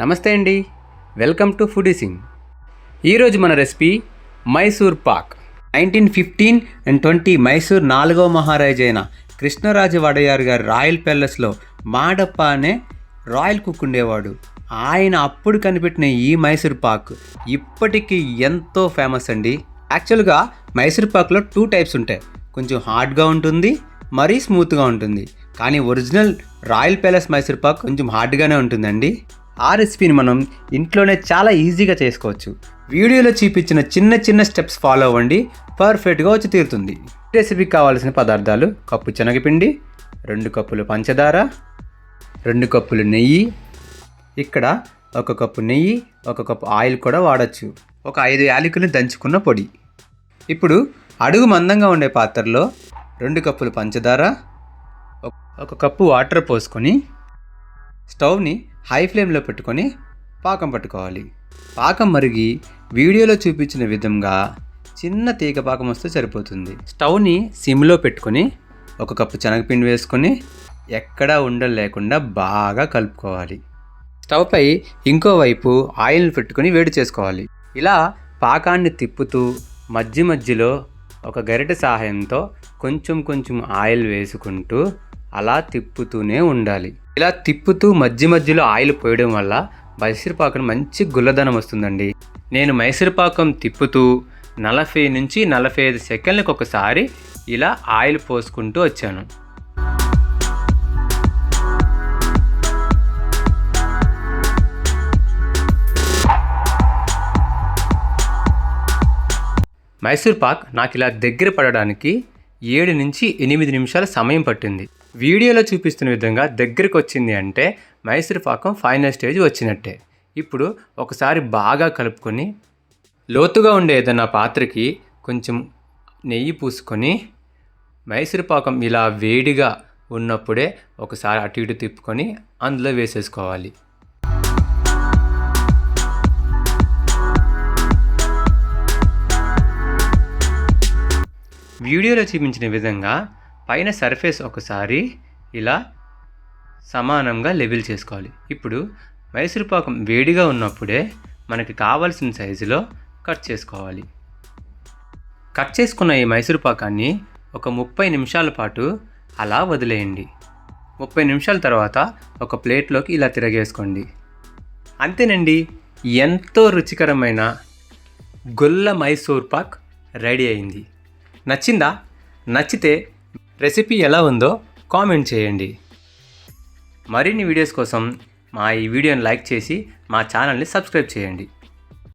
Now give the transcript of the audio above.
నమస్తే అండి. Welcome to foodie Singh. ఈరోజు మన recipe Mysore pak. Nineteen fifteen and twenty Mysore నాలుగవ మహారాజు అయిన కృష్ణరాజు వడయారు గారి రాయల్ ప్యాలెస్లో మాడప్ప అనే రాయల్ కుక్ ఉండేవాడు. ఆయన అప్పుడు కనిపెట్టిన ఈ మైసూర్ పాక్ ఇప్పటికీ ఎంతో ఫేమస్ అండి. యాక్చువల్గా మైసూర్ పాక్లో టూ టైప్స్ ఉంటాయి. కొంచెం హార్డ్గా ఉంటుంది మరీ స్మూత్గా ఉంటుంది. కానీ original royal palace Mysore pak కొంచెం హార్డ్గానే ఉంటుందండి. ఆ రెసిపీని మనం ఇంట్లోనే చాలా ఈజీగా చేసుకోవచ్చు. వీడియోలో చూపించిన చిన్న చిన్న స్టెప్స్ ఫాలో అవ్వండి. పర్ఫెక్ట్గా వచ్చి తీరుతుంది. రెసిపీకి కావాల్సిన పదార్థాలు కప్పు శనగపిండి రెండు కప్పులు పంచదార రెండు కప్పులు నెయ్యి. ఇక్కడ ఒక కప్పు నెయ్యి ఒక కప్పు ఆయిల్ కూడా వాడచ్చు. ఒక ఐదు యాలకులు దంచుకున్న పొడి. ఇప్పుడు అడుగు మందంగా ఉండే పాత్రలో రెండు కప్పులు పంచదార ఒక- ఒక కప్పు వాటర్ పోసుకొని స్టవ్ని హై ఫ్లేమ్లో పెట్టుకొని పాకం పట్టుకోవాలి. పాకం మరిగి వీడియోలో చూపించిన విధంగా చిన్న తీగ పాకం వస్తే సరిపోతుంది. స్టవ్ని సిమ్లో పెట్టుకొని ఒక కప్పు శనగపిండి వేసుకొని ఎక్కడా ఉండలు లేకుండా బాగా కలుపుకోవాలి. స్టవ్పై ఇంకోవైపు ఆయిల్ని ఆయిల్ పెట్టుకొని వేడి చేసుకోవాలి. ఇలా పాకాన్ని తిప్పుతూ మధ్య మధ్యలో ఒక గరిటె సహాయంతో కొంచెం కొంచెం ఆయిల్ వేసుకుంటూ అలా తిప్పుతూనే ఉండాలి. ఇలా తిప్పుతూ మధ్య మధ్యలో ఆయిల్ పోయడం వల్ల మైసూరుపాకం మంచి గుల్లదనం వస్తుందండి. నేను మైసూరుపాకం తిప్పుతూ నలభై నుంచి నలభై ఐదు సెకండ్లకు ఒకసారి ఇలా ఆయిల్ పోసుకుంటూ వచ్చాను. మైసూర్ పాక్ నాకు ఇలా దగ్గర పడడానికి ఏడు నుంచి ఎనిమిది నిమిషాల సమయం పట్టింది. వీడియోలో చూపిస్తున్న విధంగా దగ్గరికి వచ్చింది అంటే మైసూర్ పాకం ఫైనల్ స్టేజ్ వచ్చినట్టే. ఇప్పుడు ఒకసారి బాగా కలుపుకొని లోతుగా ఉండే ఏదైనా పాత్రకి కొంచెం నెయ్యి పూసుకొని మైసూర్ పాకం ఇలా వేడిగా ఉన్నప్పుడే ఒకసారి అటు ఇటు తిప్పుకొని అందులో వేసేసుకోవాలి. వీడియోలో చూపించిన విధంగా పైన సర్ఫేస్ ఒకసారి ఇలా సమానంగా లెవెల్ చేసుకోవాలి. ఇప్పుడు మైసూరుపాకం వేడిగా ఉన్నప్పుడే మనకి కావాల్సిన సైజులో కట్ చేసుకోవాలి. కట్ చేసుకున్న ఈ మైసూరుపాకాన్ని ఒక ముప్పై నిమిషాల పాటు అలా వదిలేయండి. ముప్పై నిమిషాల తర్వాత ఒక ప్లేట్లోకి ఇలా తిరగేసుకోండి. అంతేనండి ఎంతో రుచికరమైన గొల్ల మైసూర్ పాక్ రెడీ అయింది. నచ్చిందా? నచ్చితే రెసిపీ ఎలా ఉందో కామెంట్ చేయండి. మరిన్ని వీడియోస్ కోసం మా ఈ వీడియోని లైక్ చేసి మా ఛానల్ని సబ్స్క్రైబ్ చేయండి.